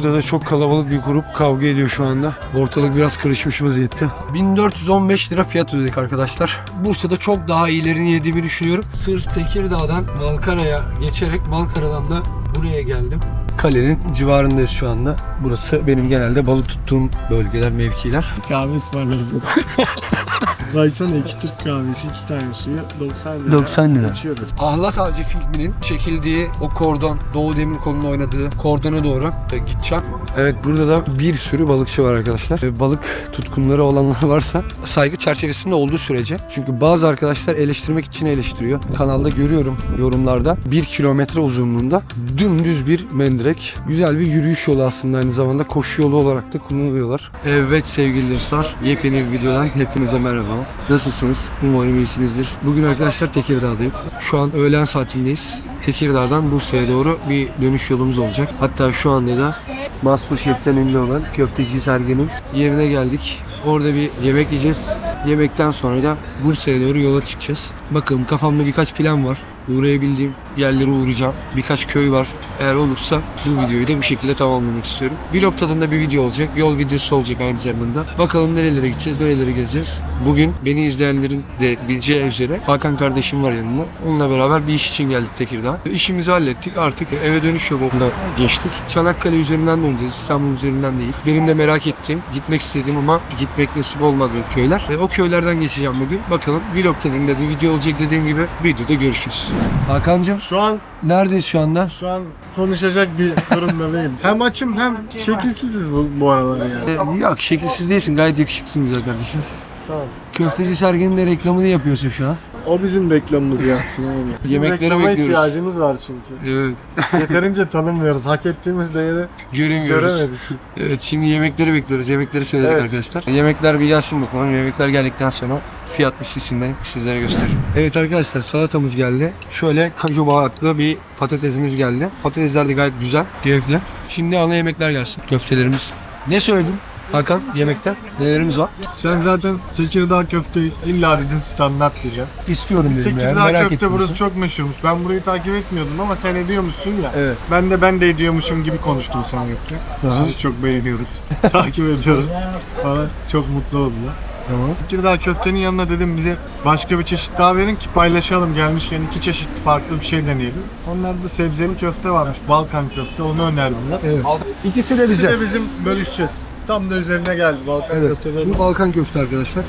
Burada da çok kalabalık bir grup kavga ediyor şu anda. Ortalık biraz karışmış vaziyette. 1415 lira fiyat ödedik arkadaşlar. Bursa'da çok daha iyilerini yediğimi düşünüyorum. Sırf Tekirdağ'dan Malkara'ya geçerek Malkara'dan da buraya geldim. Kalenin civarındayız şu anda. Burası benim genelde balık tuttuğum bölgeler, mevkiler. Kahve ısmarlarız. Baksana iki Türk kahvesi, iki tane suyu 90 lira. 90 lira. İçiyoruz. Ahlat Ağacı filminin çekildiği o kordon, Doğu Demirkol'un oynadığı kordona doğru e, gideceğim. Evet burada da bir sürü balıkçı var arkadaşlar. E, Balık tutkunları olanlar varsa saygı çerçevesinde olduğu sürece. Çünkü bazı arkadaşlar eleştirmek için eleştiriyor. Kanalda görüyorum yorumlarda bir kilometre uzunluğunda dümdüz bir mendirek. Güzel bir yürüyüş yolu aslında aynı zamanda koşu yolu olarak da kullanılıyorlar. Evet sevgili dostlar yepyeni bir videodan hepinize merhaba. Nasılsınız? Umarım iyisinizdir. Bugün arkadaşlar Tekirdağ'dayım. Şu an öğlen saatindeyiz. Tekirdağ'dan Bursa'ya doğru bir dönüş yolumuz olacak. Hatta şu anda da Masterchef'ten ünlü olan Köfteci Sergen'in yerine geldik. Orada bir yemek yiyeceğiz. Yemekten sonra da Bursa'ya doğru yola çıkacağız. Bakalım kafamda birkaç plan var. Uğrayabildiğim yerlere uğrayacağım. Birkaç köy var. Eğer olursa bu videoyu da bu şekilde tamamlamak istiyorum. Vlog tadında bir video olacak. Yol videosu olacak aynı zamanda. Bakalım nerelere gideceğiz, nerelere gezeceğiz. Bugün beni izleyenlerin de bileceği üzere Hakan kardeşim var yanımda. Onunla beraber bir iş için geldik Tekirdağ. İşimizi hallettik. Artık eve dönüş yolunda geçtik. Çanakkale üzerinden döneceğiz. İstanbul üzerinden değil. Benim de merak ettiğim, gitmek istediğim ama gitmek nasip olmadığım köyler. E, o köylerden geçeceğim bugün. Bakalım vlog tadında bir video olacak dediğim gibi videoda görüşürüz. Hakan'cığım Şu an neredeyiz şu anda? şu an konuşacak bir durumda değilim. Hem açım hem şekilsiziz bu, bu aralar yani. E, yok şekilsiz değilsin. Gayet yakışıklısın güzel kardeşim. Sağ ol. Köfteci Sergen'in de reklamını yapıyorsun şu an. O bizim reklamımız yapsın oğlum. Bizim Yemeklere reklama bekliyoruz. ihtiyacımız var çünkü. Evet. Yeterince tanınmıyoruz. Hak ettiğimiz değeri Göremiyoruz. göremedik. Evet şimdi yemekleri bekliyoruz. Yemekleri söyledik Evet. arkadaşlar. Yemekler bir gelsin bakalım. Yemekler geldikten sonra fiyat listesinden sizlere göstereyim. Evet arkadaşlar salatamız geldi. Şöyle kaju baharatlı bir patatesimiz geldi. Patatesler de gayet güzel, keyifli. Şimdi ana yemekler gelsin. Köftelerimiz. Ne söyledin Hakan yemekten? Nelerimiz var? Sen zaten Tekirdağ köfteyi illa dedin standart diyecekeksin. İstiyorum dedim. Tekirdağ Merak köfte ettim. burası çok meşhurmuş. Ben burayı takip etmiyordum ama sen ediyormuşsun ya. Evet. Ben de ben de ediyormuşum gibi konuştum sana Gökçe. Sizi çok beğeniyoruz. takip ediyoruz. Bana çok mutlu oldular. Tamam. Tekirdağ köftenin yanına dedim bize başka bir çeşit daha verin ki paylaşalım. Gelmişken iki çeşit farklı bir şey deneyelim. Onlarda sebzeli köfte varmış. Balkan köfte onu önerdiler. Evet. İkisi de İkisi bize. de bizim bölüşeceğiz. Tam da üzerine geldi Balkan Evet. köftelerin. Bu Balkan köfte arkadaşlar.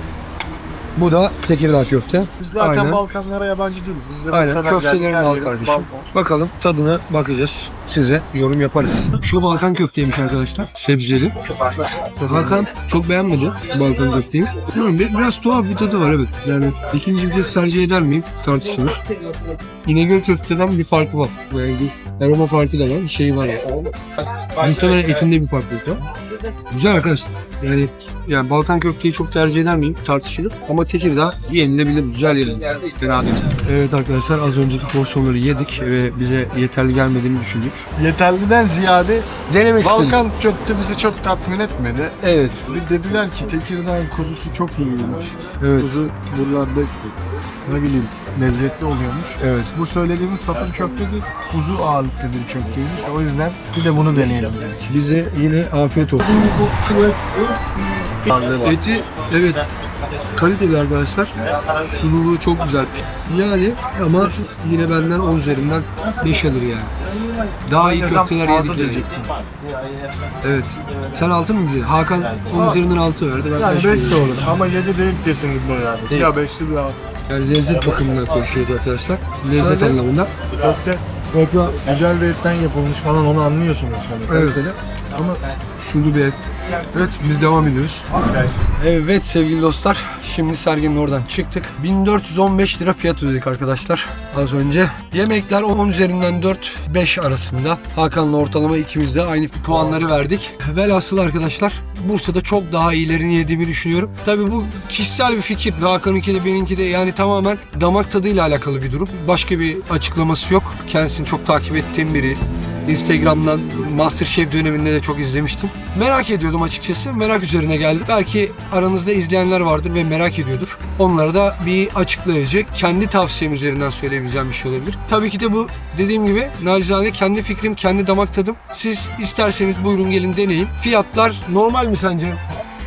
Bu da Tekirdağ köfte. Biz zaten Aynen. Balkanlara yabancı değiliz. Biz de Aynen köftelerini al kardeşim. Balkan. Bakalım tadına bakacağız. Size yorum yaparız. Şu Balkan köfteymiş arkadaşlar. Sebzeli. Hakan çok beğenmedi Balkan köfteyi. Bilmiyorum, biraz tuhaf bir tadı var evet. Yani ikinci bir kez tercih eder miyim? Tartışılır. İnegöl köfteden bir farkı var. Yani aroma farkı da var. Şey var ya. Muhtemelen etinde bir farklılık var. Güzel arkadaşlar. Yani yani Balkan köfteyi çok tercih eder miyim? Tartışılır. Ama Tekirdağ yenilebilir. Güzel yerim. Fena değil. Evet arkadaşlar az önceki porsiyonları yedik ve bize yeterli gelmediğini düşündük. Yeterliden ziyade Denemek istedik. Balkan köfte bizi çok tatmin etmedi. Evet. Bir dediler ki Tekirdağ'ın kuzusu çok iyiymiş. Evet. Kuzu buralarda ne bileyim lezzetli oluyormuş. Evet. Bu söylediğimiz sapır köfte de kuzu ağırlıklı bir köfteymiş. O yüzden bir de bunu deneyelim dedik. Bize yine afiyet olsun. Eti evet kaliteli arkadaşlar. Sunuluğu çok güzel. Yani ama yine benden 10 üzerinden 5 alır yani. Daha iyi köfteler yedik yani. Evet. Sen 6 mı dedin? Hakan 10 üzerinden 6 verdi. Ben Yani beş 5 veriyorum. de olur ama 7 değil kesinlikle yani. Değil. Ya 5'li bir alt. Yani lezzet bakımından konuşuyoruz arkadaşlar. Lezzet anlamında. Köfte Evet ya güzel bir etten yapılmış falan onu anlıyorsunuz. Hani Evet. kaliteli. Ama sulu bir et. Evet biz devam ediyoruz. Evet sevgili dostlar. Şimdi serginin oradan çıktık. 1415 lira fiyat ödedik arkadaşlar. Az önce. Yemekler 10 üzerinden 4-5 arasında. Hakan'la ortalama ikimiz de aynı puanları verdik. Velhasıl arkadaşlar Bursa'da çok daha iyilerini yediğimi düşünüyorum. Tabii bu kişisel bir fikir. Hakan'ınki de benimki de yani tamamen damak tadıyla alakalı bir durum. Başka bir açıklaması yok. Kendisini çok takip ettiğim biri. Instagram'dan Masterchef döneminde de çok izlemiştim. Merak ediyordum açıkçası. Merak üzerine geldi. Belki aranızda izleyenler vardır ve merak ediyordur. Onlara da bir açıklayıcı, kendi tavsiyem üzerinden söyleyebileceğim bir şey olabilir. Tabii ki de bu dediğim gibi nacizane kendi fikrim, kendi damak tadım. Siz isterseniz buyurun gelin deneyin. Fiyatlar normal mi sence?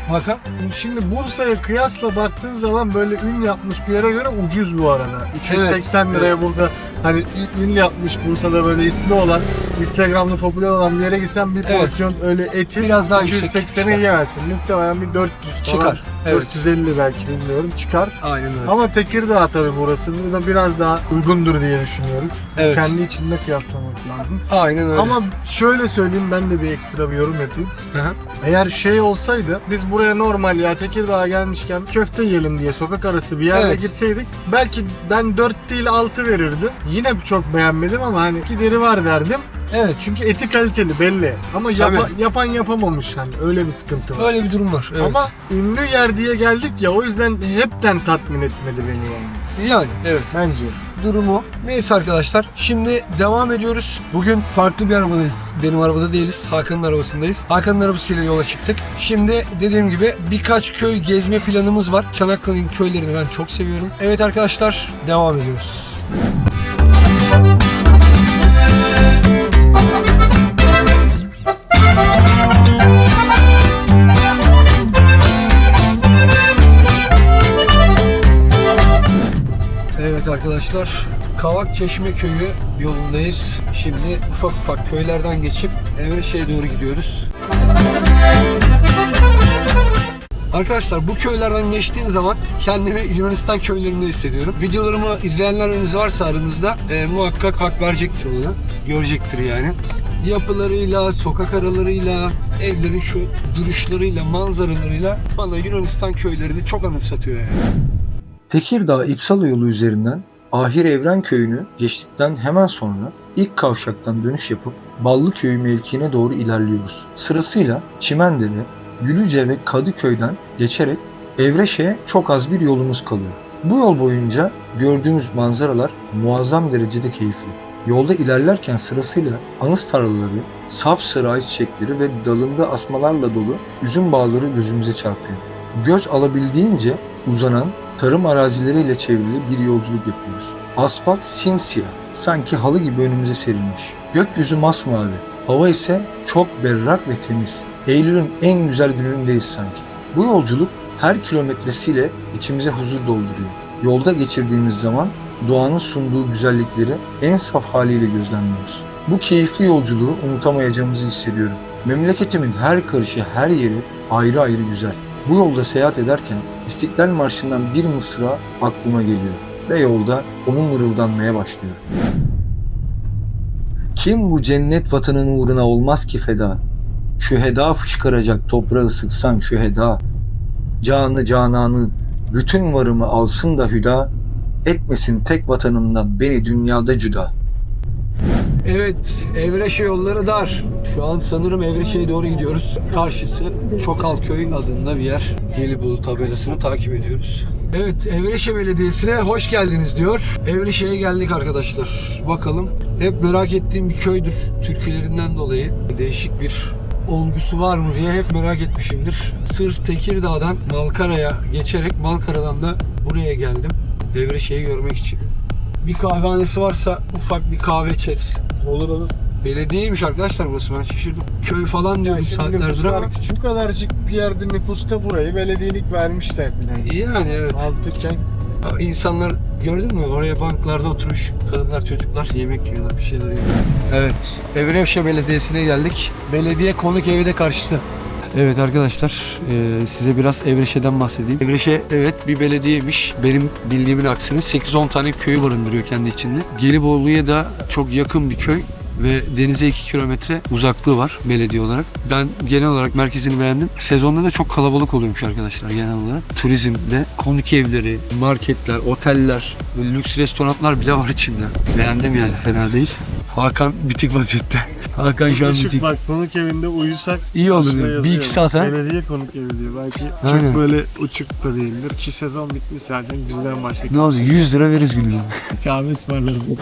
Hakan? Şimdi Bursa'ya kıyasla baktığın zaman böyle ün yapmış bir yere göre ucuz bu arada. 280 liraya burada hani ün yapmış Bursa'da böyle ismi olan Instagram'da popüler olan bir yere gitsen bir Evet. porsiyon öyle eti Biraz daha yüksek 280'e yemezsin. Muhtemelen bir 400 falan. Çıkar. Evet. 450 belki bilmiyorum çıkar. Aynen öyle. Ama Tekirdağ tabii burası. Burada biraz daha uygundur diye düşünüyoruz. Evet. Kendi içinde kıyaslamak lazım. Aynen öyle. Ama şöyle söyleyeyim ben de bir ekstra bir yorum yapayım. Hı hı. Eğer şey olsaydı biz buraya normal ya Tekirdağ'a gelmişken köfte yiyelim diye sokak arası bir yerde Evet. girseydik belki ben 4 değil 6 verirdim. Yine çok beğenmedim ama hani gideri var derdim. Evet. Çünkü eti kaliteli belli. Ama yapa- Tabii. yapan yapamamış hani öyle bir sıkıntı var. Öyle bir durum var. Evet. Ama ünlü yer diye geldik ya o yüzden hepten tatmin etmedi beni yani. yani evet. Bence. Durumu. Neyse arkadaşlar şimdi devam ediyoruz. Bugün farklı bir arabadayız. Benim arabada değiliz. Hakan'ın arabasındayız. Hakan'ın arabasıyla yola çıktık. Şimdi dediğim gibi birkaç köy gezme planımız var. Çanakkale'nin köylerini ben çok seviyorum. Evet arkadaşlar devam ediyoruz. Arkadaşlar Kavak Çeşme Köyü yolundayız. Şimdi ufak ufak köylerden geçip Evreşe'ye doğru gidiyoruz. Arkadaşlar bu köylerden geçtiğim zaman kendimi Yunanistan köylerinde hissediyorum. Videolarımı izleyenleriniz varsa aranızda e, muhakkak hak verecektir ona. Görecektir yani. Yapılarıyla, sokak aralarıyla, evlerin şu duruşlarıyla, manzaralarıyla bana Yunanistan köylerini çok anımsatıyor yani. Tekirdağ İpsala yolu üzerinden Ahir Evren köyünü geçtikten hemen sonra ilk kavşaktan dönüş yapıp Ballıköy mevkiine doğru ilerliyoruz. Sırasıyla Çimendere, Gülüce ve Kadıköy'den geçerek Evreşe'ye çok az bir yolumuz kalıyor. Bu yol boyunca gördüğümüz manzaralar muazzam derecede keyifli. Yolda ilerlerken sırasıyla anız tarlaları, sapsarı ayçiçekleri ve dalında asmalarla dolu üzüm bağları gözümüze çarpıyor. Göz alabildiğince uzanan tarım arazileriyle çevrili bir yolculuk yapıyoruz. Asfalt simsiyah, sanki halı gibi önümüze serilmiş. Gökyüzü masmavi, hava ise çok berrak ve temiz. Eylül'ün en güzel günündeyiz sanki. Bu yolculuk her kilometresiyle içimize huzur dolduruyor. Yolda geçirdiğimiz zaman doğanın sunduğu güzellikleri en saf haliyle gözlemliyoruz. Bu keyifli yolculuğu unutamayacağımızı hissediyorum. Memleketimin her karışı, her yeri ayrı ayrı güzel. Bu yolda seyahat ederken İstiklal Marşı'ndan bir mısra aklıma geliyor ve yolda onu mırıldanmaya başlıyor. Kim bu cennet vatanın uğruna olmaz ki feda? Şüheda fışkıracak toprağı sıksan şüheda. Canı cananı, bütün varımı alsın da hüda, etmesin tek vatanımdan beni dünyada cüda. Evet, Evreşe yolları dar. Şu an sanırım Evreşe'ye doğru gidiyoruz. Karşısı Çokalköy adında bir yer. Gelibolu tabelasını takip ediyoruz. Evet, Evreşe Belediyesi'ne hoş geldiniz diyor. Evreşe'ye geldik arkadaşlar. Bakalım. Hep merak ettiğim bir köydür. Türkülerinden dolayı değişik bir olgusu var mı diye hep merak etmişimdir. Sırf Tekirdağ'dan Malkara'ya geçerek Malkara'dan da buraya geldim. Evreşe'yi görmek için. Bir kahvehanesi varsa ufak bir kahve içeriz. Olur olur. Belediyeymiş arkadaşlar burası ben şaşırdım. Köy falan diyorum Şimdi saatlerdir nüfuslar ama. küçük. Bu kadarcık bir yerde nüfusta burayı belediyelik vermişler bile. Yani evet. Altıkken Ama İnsanlar gördün mü oraya banklarda oturmuş kadınlar çocuklar yemek yiyorlar bir şeyler yiyorlar. Evet Evrevşe Belediyesi'ne geldik. Belediye konuk evi de karşısı. Evet arkadaşlar e, size biraz Evreşe'den bahsedeyim. Evreşe evet bir belediyeymiş. Benim bildiğimin aksine 8-10 tane köyü barındırıyor kendi içinde. Gelibolu'ya da çok yakın bir köy ve denize 2 kilometre uzaklığı var belediye olarak. Ben genel olarak merkezini beğendim. Sezonda da çok kalabalık oluyormuş arkadaşlar genel olarak. Turizmde konuk evleri, marketler, oteller, lüks restoranlar bile var içinde. Beğendim yani fena değil. Hakan bitik vaziyette. Hakan şu an Işık bitik. bak konuk evinde uyusak İyi olur diyor. Bir iki saat ha. Belediye konuk evi diyor. Belki Aynen. çok böyle uçuk da değildir. İki sezon bitmiş zaten bizden başka. Ne olacak 100 lira veririz günümüzde. Kahve ısmarlarız.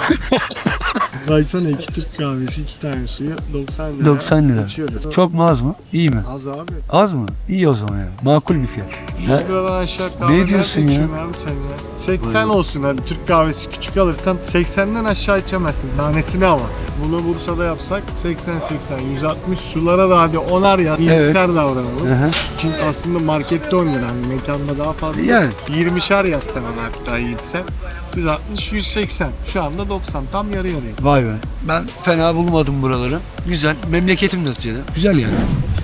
Baksana iki Türk kahvesi, iki tane suyu 90 lira. 90 lira. İçiyoruz. Çok mu az mı? İyi mi? Az abi. Az mı? İyi o zaman ya. Makul bir fiyat. 100 Ha? liradan aşağı kahve Ne diyorsun ya? içiyorsun abi sen ya? 80 olsun hadi Türk kahvesi küçük alırsan 80'den aşağı içemezsin tanesini ama. Bunu Bursa'da yapsak 80-80 160 sulara da hadi onar ya iyimser davranalım. Hı hı. Çünkü aslında markette 10 lira hani mekanda daha fazla. Yani. 20'şer yazsan ona hatta iyimser. 160 180 şu anda 90 tam yarı yarıya. Vay be. Ben fena bulmadım buraları. Güzel. Memleketim neticede. Güzel yani.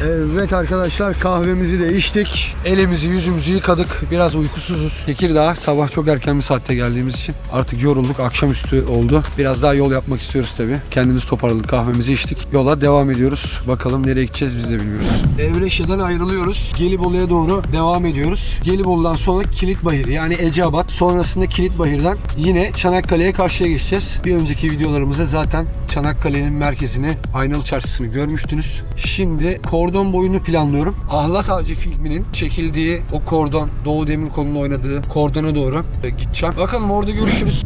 Evet arkadaşlar kahvemizi de içtik. Elimizi yüzümüzü yıkadık. Biraz uykusuzuz. Tekirdağ sabah çok erken bir saatte geldiğimiz için artık yorulduk. Akşamüstü oldu. Biraz daha yol yapmak istiyoruz tabii. Kendimiz toparladık kahvemizi içtik. Yola devam ediyoruz. Bakalım nereye gideceğiz biz de bilmiyoruz. Evreşe'den ayrılıyoruz. Gelibolu'ya doğru devam ediyoruz. Gelibolu'dan sonra Kilitbahir yani Eceabat. Sonrasında Kilitbahir'den yine Çanakkale'ye karşıya geçeceğiz. Bir önceki videolarımızda zaten Çanakkale'nin merkezini, Aynalı Çarşısı'nı görmüştünüz. Şimdi kordon boyunu planlıyorum. Ahlat Ağacı filminin çekildiği o kordon, Doğu Demirkol'un oynadığı kordona doğru e, gideceğim. Bakalım orada görüşürüz.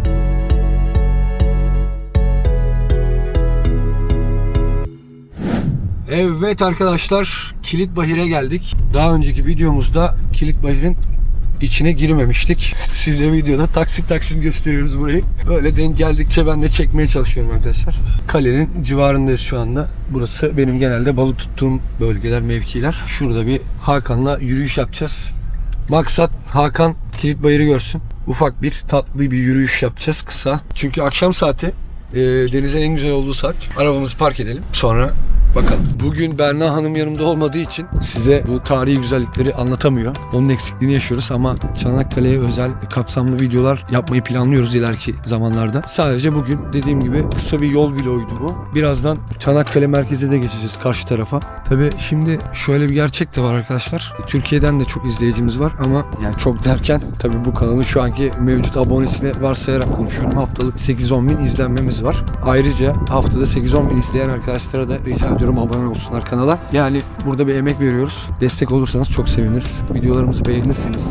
Evet arkadaşlar Kilitbahir'e geldik. Daha önceki videomuzda Kilitbahir'in içine girmemiştik. Size videoda taksit taksit gösteriyoruz burayı. Böyle denk geldikçe ben de çekmeye çalışıyorum arkadaşlar. Kalenin civarındayız şu anda. Burası benim genelde balık tuttuğum bölgeler, mevkiler. Şurada bir Hakan'la yürüyüş yapacağız. Maksat Hakan Kilitbayır'ı görsün. Ufak bir tatlı bir yürüyüş yapacağız kısa. Çünkü akşam saati e, denizin en güzel olduğu saat. Arabamızı park edelim. Sonra bakalım. Bugün Berna Hanım yanımda olmadığı için size bu tarihi güzellikleri anlatamıyor. Onun eksikliğini yaşıyoruz ama Çanakkale'ye özel kapsamlı videolar yapmayı planlıyoruz ileriki zamanlarda. Sadece bugün dediğim gibi kısa bir yol vloguydu bu. Birazdan Çanakkale merkeze de geçeceğiz karşı tarafa. Tabi şimdi şöyle bir gerçek de var arkadaşlar. Türkiye'den de çok izleyicimiz var ama yani çok derken tabi bu kanalın şu anki mevcut abonesine varsayarak konuşuyorum. Haftalık 8-10 bin izlenmemiz var. Ayrıca haftada 8-10 bin izleyen arkadaşlara da rica ediyorum abone olsunlar kanala. Yani burada bir emek veriyoruz. Destek olursanız çok seviniriz. Videolarımızı beğenirseniz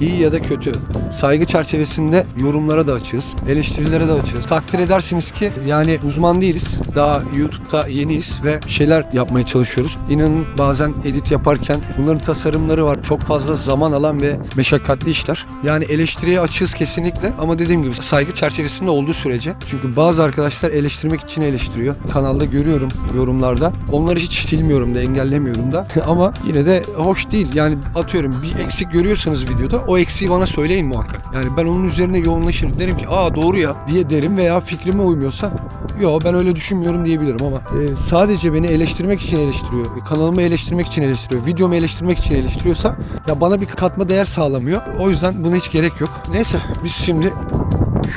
iyi ya da kötü saygı çerçevesinde yorumlara da açığız. Eleştirilere de açığız. Takdir edersiniz ki yani uzman değiliz. Daha YouTube'da yeniyiz ve şeyler yapmaya çalışıyoruz. İnanın bazen edit yaparken bunların tasarımları var. Çok fazla zaman alan ve meşakkatli işler. Yani eleştiriye açığız kesinlikle ama dediğim gibi saygı çerçevesinde olduğu sürece. Çünkü bazı arkadaşlar eleştirmek için eleştiriyor. Kanalda görüyorum yorumlarda. Onları hiç silmiyorum da engellemiyorum da. ama yine de hoş değil. Yani atıyorum bir eksik görüyorsanız videoda o eksiği bana söyleyin muhakkak. Yani ben onun üzerine yoğunlaşırım. Derim ki aa doğru ya diye derim veya fikrime uymuyorsa yo ben öyle düşünmüyorum diyebilirim ama e, sadece beni eleştirmek için eleştiriyor. e, Kanalımı eleştirmek için eleştiriyor. Videomu eleştirmek için eleştiriyorsa ya bana bir katma değer sağlamıyor. O yüzden buna hiç gerek yok. Neyse biz şimdi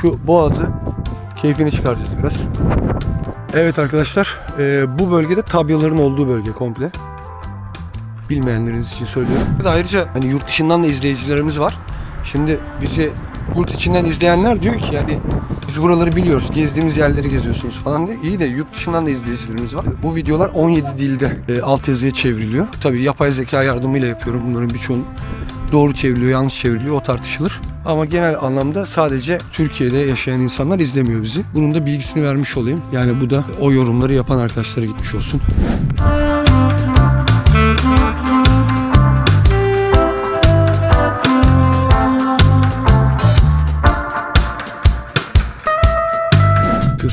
şu boğazı keyfini çıkaracağız biraz. Evet arkadaşlar e, bu bölgede tabyaların olduğu bölge komple. Bilmeyenleriniz için söylüyorum. Ayrıca hani yurt dışından da izleyicilerimiz var. Şimdi bizi yurt içinden izleyenler diyor ki yani biz buraları biliyoruz. Gezdiğimiz yerleri geziyorsunuz falan diye. İyi de yurt dışından da izleyicilerimiz var. Bu videolar 17 dilde e, altyazıya çevriliyor. Tabii yapay zeka yardımıyla yapıyorum bunların birçoğunu. Doğru çevriliyor, yanlış çevriliyor o tartışılır. Ama genel anlamda sadece Türkiye'de yaşayan insanlar izlemiyor bizi. Bunun da bilgisini vermiş olayım. Yani bu da o yorumları yapan arkadaşlara gitmiş olsun.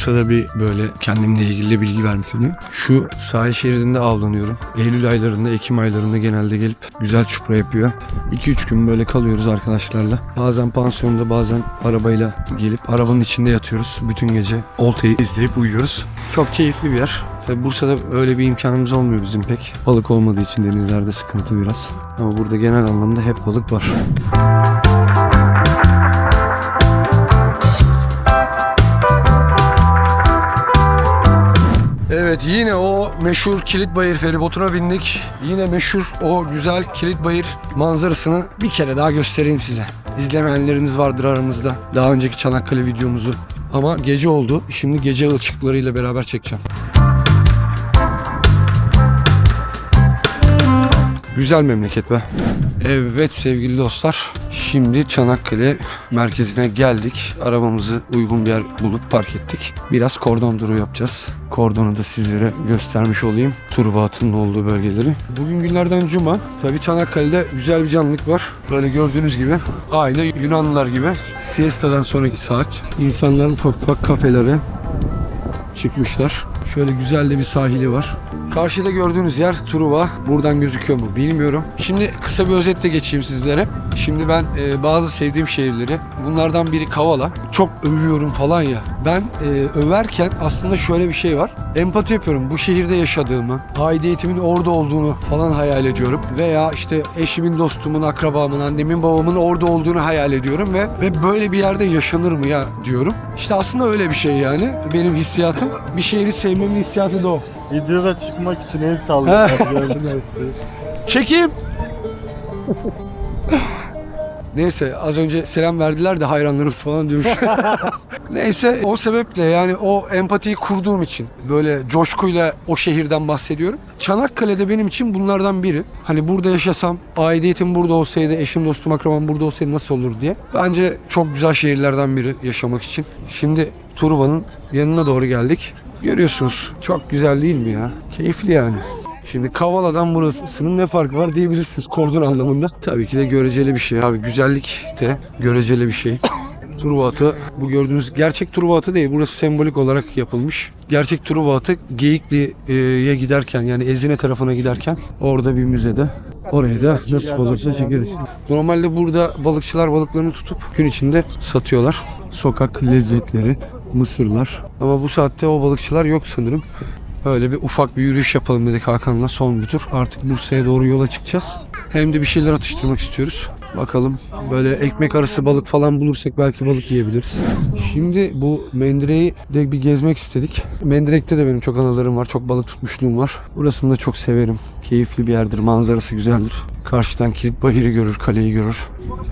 Kısa bir böyle kendimle ilgili bilgi vermiş olayım. Şu sahil şeridinde avlanıyorum. Eylül aylarında, Ekim aylarında genelde gelip güzel çupra yapıyor. 2-3 gün böyle kalıyoruz arkadaşlarla. Bazen pansiyonda bazen arabayla gelip arabanın içinde yatıyoruz. Bütün gece oltayı izleyip uyuyoruz. Çok keyifli bir yer. Tabi Bursa'da öyle bir imkanımız olmuyor bizim pek. Balık olmadığı için denizlerde sıkıntı biraz. Ama burada genel anlamda hep balık var. Evet yine o meşhur Kilitbayır feribotuna bindik. Yine meşhur o güzel Kilitbayır manzarasını bir kere daha göstereyim size. İzlemeyenleriniz vardır aramızda. Daha önceki Çanakkale videomuzu. Ama gece oldu. Şimdi gece ışıklarıyla beraber çekeceğim. Güzel memleket be. Evet sevgili dostlar. Şimdi Çanakkale merkezine geldik. Arabamızı uygun bir yer bulup park ettik. Biraz kordon turu yapacağız. Kordonu da sizlere göstermiş olayım. Turbat'ın olduğu bölgeleri. Bugün günlerden cuma. Tabii Çanakkale'de güzel bir canlılık var. Böyle gördüğünüz gibi aynı Yunanlılar gibi siesta'dan sonraki saat insanların ufak ufak kafelere çıkmışlar. Şöyle güzel de bir sahili var. Karşıda gördüğünüz yer Truva. Buradan gözüküyor mu bilmiyorum. Şimdi kısa bir özetle geçeyim sizlere. Şimdi ben e, bazı sevdiğim şehirleri, bunlardan biri Kavala. Çok övüyorum falan ya. Ben e, överken aslında şöyle bir şey var. Empati yapıyorum. Bu şehirde yaşadığımı, aidiyetimin orada olduğunu falan hayal ediyorum. Veya işte eşimin, dostumun, akrabamın, annemin, babamın orada olduğunu hayal ediyorum ve ve böyle bir yerde yaşanır mı ya diyorum. İşte aslında öyle bir şey yani. Benim hissiyatım. Bir şehri sevmemin hissiyatı da o. Videoda çıkmak için el sallıyor. Gördün mü? Çekeyim. Neyse az önce selam verdiler de hayranlarımız falan diyormuş. Neyse o sebeple yani o empatiyi kurduğum için böyle coşkuyla o şehirden bahsediyorum. Çanakkale'de benim için bunlardan biri. Hani burada yaşasam, aidiyetim burada olsaydı, eşim, dostum, akrabam burada olsaydı nasıl olur diye. Bence çok güzel şehirlerden biri yaşamak için. Şimdi Turuba'nın yanına doğru geldik. Görüyorsunuz çok güzel değil mi ya? Keyifli yani. Şimdi Kavala'dan burasının ne farkı var diyebilirsiniz kordon anlamında. Tabii ki de göreceli bir şey abi. Güzellik de göreceli bir şey. Truva atı bu gördüğünüz gerçek Truva atı değil. Burası sembolik olarak yapılmış. Gerçek Truva atı Geyikli'ye giderken yani Ezine tarafına giderken orada bir müzede. Oraya da nasıl olursa çekeriz. Normalde burada balıkçılar balıklarını tutup gün içinde satıyorlar. Sokak lezzetleri, mısırlar. Ama bu saatte o balıkçılar yok sanırım. Böyle bir ufak bir yürüyüş yapalım dedik Hakan'la son bir tur. Artık Bursa'ya doğru yola çıkacağız. Hem de bir şeyler atıştırmak istiyoruz. Bakalım böyle ekmek arası balık falan bulursak belki balık yiyebiliriz. Şimdi bu Mendire'yi de bir gezmek istedik. Mendirek'te de benim çok anılarım var. Çok balık tutmuşluğum var. Burasını da çok severim. Keyifli bir yerdir. Manzarası güzeldir. Karşıdan Kilit Bahir'i görür, kaleyi görür.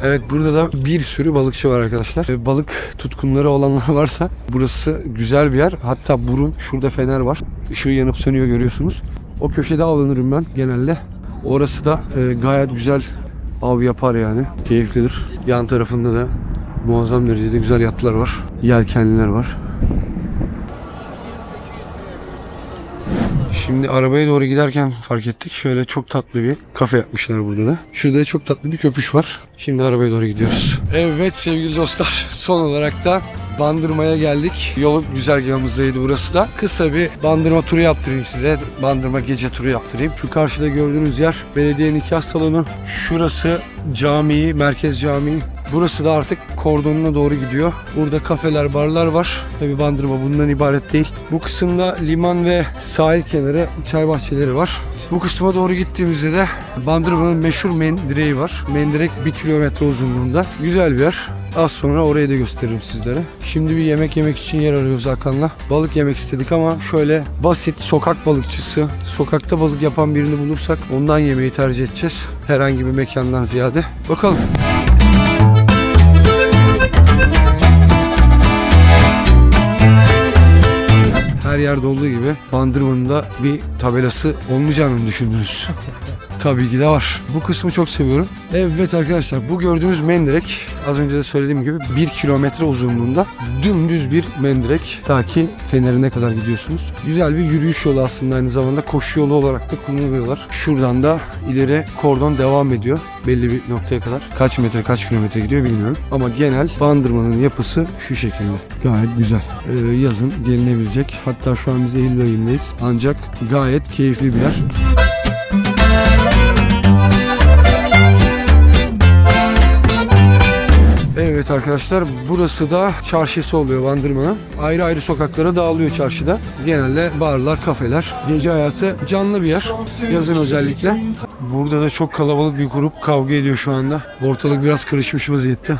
Evet burada da bir sürü balıkçı var arkadaşlar. Balık tutkunları olanlar varsa burası güzel bir yer. Hatta burun şurada fener var. Işığı yanıp sönüyor görüyorsunuz. O köşede avlanırım ben genelde. Orası da e, gayet güzel av yapar yani. Keyiflidir. Yan tarafında da muazzam derecede güzel yatlar var. Yelkenliler var. Şimdi arabaya doğru giderken fark ettik. Şöyle çok tatlı bir kafe yapmışlar burada da. Şurada da çok tatlı bir köpüş var. Şimdi arabaya doğru gidiyoruz. Evet sevgili dostlar. Son olarak da Bandırma'ya geldik. Yol güzergahımızdaydı burası da. Kısa bir bandırma turu yaptırayım size. Bandırma gece turu yaptırayım. Şu karşıda gördüğünüz yer belediye nikah salonu. Şurası camii, merkez camii. Burası da artık kordonuna doğru gidiyor. Burada kafeler, barlar var. Tabi bandırma bundan ibaret değil. Bu kısımda liman ve sahil kenarı çay bahçeleri var. Bu kısma doğru gittiğimizde de Bandırma'nın meşhur mendireği var. Mendirek bir kilometre uzunluğunda. Güzel bir yer. Az sonra orayı da gösteririm sizlere. Şimdi bir yemek yemek için yer arıyoruz Hakan'la. Balık yemek istedik ama şöyle basit sokak balıkçısı, sokakta balık yapan birini bulursak ondan yemeği tercih edeceğiz. Herhangi bir mekandan ziyade. Bakalım. Her yerde olduğu gibi Bandırma'nın da bir tabelası olmayacağını düşündünüz? Tabii ki de var. Bu kısmı çok seviyorum. Evet arkadaşlar bu gördüğünüz mendirek az önce de söylediğim gibi 1 kilometre uzunluğunda dümdüz bir mendirek. Ta ki Fener'ine kadar gidiyorsunuz. Güzel bir yürüyüş yolu aslında aynı zamanda koşu yolu olarak da kullanılıyorlar. Şuradan da ileri kordon devam ediyor belli bir noktaya kadar. Kaç metre kaç kilometre gidiyor bilmiyorum. Ama genel bandırmanın yapısı şu şekilde. Gayet güzel. Ee, yazın gelinebilecek. Hatta şu an biz Eylül ayındayız. Ancak gayet keyifli bir yer. Evet arkadaşlar burası da çarşısı oluyor Bandırma'nın. Ayrı ayrı sokaklara dağılıyor çarşıda. Genelde barlar, kafeler, gece hayatı canlı bir yer. Yazın özellikle. Burada da çok kalabalık bir grup kavga ediyor şu anda. Ortalık biraz karışmış vaziyette.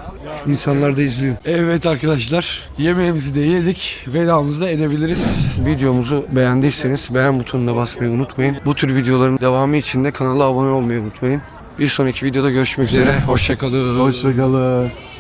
İnsanlar da izliyor. Evet arkadaşlar yemeğimizi de yedik. Vedamızı da edebiliriz. Videomuzu beğendiyseniz beğen butonuna basmayı unutmayın. Bu tür videoların devamı için de kanala abone olmayı unutmayın. Bir sonraki videoda görüşmek üzere. Hoşçakalın. Hoşçakalın.